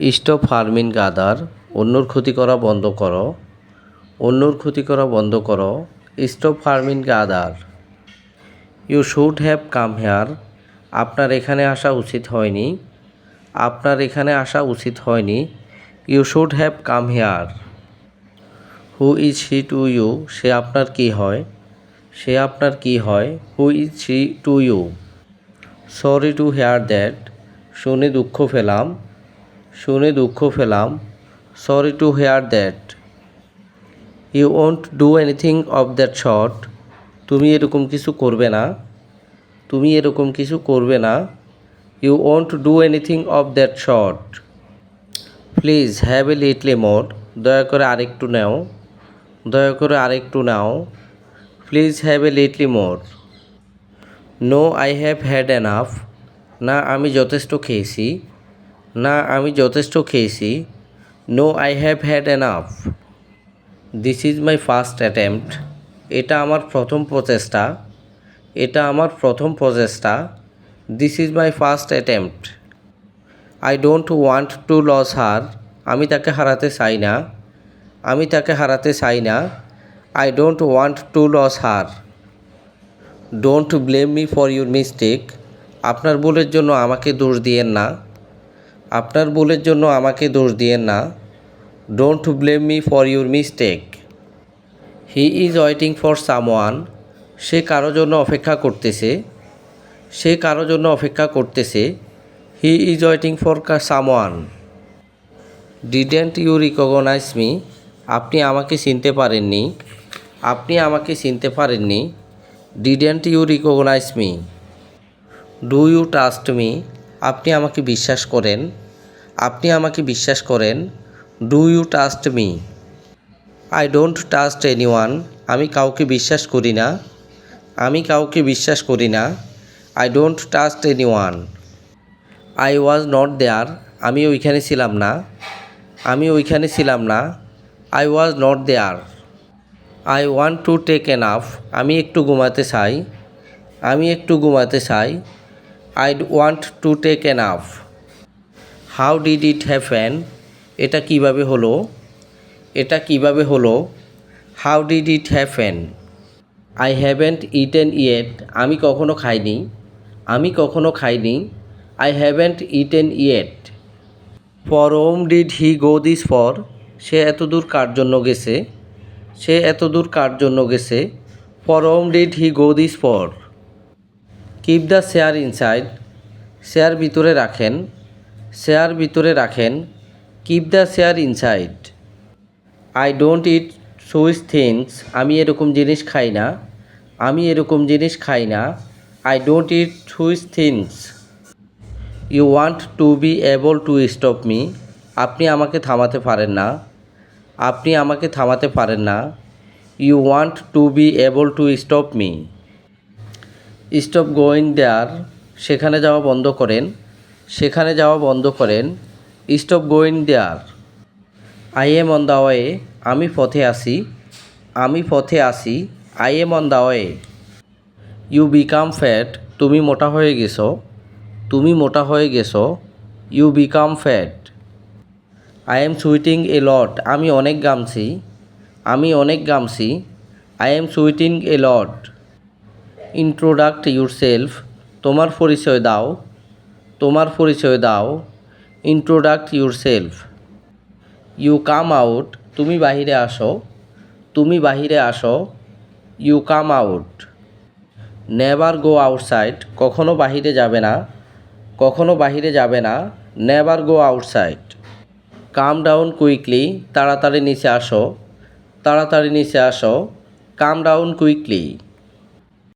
Stop ফার্মিং গাদার, অন্যর ক্ষতি করা বন্ধ করো। অন্যর ক্ষতি করা বন্ধ করো। স্টপ ফার্মিং গাদার, you should have come here. আপনার এখানে আসা উচিত হয়নি। আপনার এখানে আসা উচিত হয়নি। You should have come here. Who is he to you? সে আপনার কি হয়? সে আপনার কি হয়? Who is he to you? Sorry to hear that. শুনে দুঃখ পেলাম। শুনে দুঃখ পেলাম। Sorry to hear that you won't do anything of that sort তুমি এরকম কিছু করবে না। তুমি এরকম কিছু করবে না। You won't do anything of that sort please have a little more দয়া করে আরেকটু নাও। দয়া করে আরেকটু নাও। Please have a little more no I have had enough না, আমি যথেষ্ট খেয়েছি। না, আমি যথেষ্ট খেয়েছি। No I have had enough this is my first attempt এটা আমার প্রথম প্রচেষ্টা। এটা আমার প্রথম প্রচেষ্টা। This is my first attempt I don't want to lose her আমি তাকে হারাতে চাই না। আমি তাকে হারাতে চাই না। I don't want to lose her don't blame me for your mistake আপনার ভুলের জন্য আমাকে দোষ দিয়েন না। আপনার ভুলের জন্য আমাকে দোষ দিয়েন না। Don't blame me for your mistake he is waiting for someone সে কারও জন্য অপেক্ষা করতেছে। সে কারও জন্য অপেক্ষা করতেছে। He is waiting for someone didn't you recognise me আপনি আমাকে চিনতে পারেননি। আপনি আমাকে চিনতে পারেননি। Didn't you recognise me do you trust me আপনি আমাকে বিশ্বাস করেন। আপনি আমাকে বিশ্বাস করেন, do you trust me? I don't trust anyone আমি কাউকে বিশ্বাস করি না। আমি কাউকে বিশ্বাস করি না। I don't trust anyone I was not there, আমি ওইখানে ছিলাম না। আমি ওইখানে ছিলাম না। I was not there. I want to take a nap, আমি একটু ঘুমাতে চাই। আমি একটু ঘুমাতে চাই। I want to take a nap. How did it happen? এটা কীভাবে হলো? এটা কীভাবে হলো? How did it happen? I haven't eaten yet. আমি কখনো খাইনি। আমি কখনো খাইনি। I haven't eaten yet. For whom did he go this far? সে এত দূর কার জন্য গেছে? সে এত দূর কার জন্য গেছে? For whom did he go this far? Keep the share inside. Share ভিতরে রাখেন। শেয়ার ভিতরে রাখেন keep the share inside I don't eat sweet things আমি এরকম জিনিস খাই না, আমি এরকম জিনিস খাই না I don't eat sweet things you want to be able to stop me আপনি আমাকে থামাতে পারেন না, আপনি আমাকে থামাতে পারেন না you want to be able to stop me stop going there সেখানে যাওয়া বন্ধ করেন। সেখানে যাওয়া বন্ধ করেন। Stop going there I am on the way আমি পথে আসি আমি পথে আসি I am on the way you become fat তুমি মোটা হয়ে গেছো। তুমি মোটা হয়ে গেছো। You become fat I am sweating a lot আমি অনেক গামছি। আমি অনেক গামছি। I am sweating a lot introduce yourself তোমার পরিচয় দাও। তোমার পরিচয় দাও। Introduce yourself you come out তুমি বাহিরে আসো। তুমি বাহিরে আসো you come out never go outside কখনো বাহিরে যাবে না। কখনো বাহিরে যাবে না never go outside come down quickly তাড়াতাড়ি নিচে আসো। তাড়াতাড়ি নিচে আসো। কাম ডাউন কুইকলি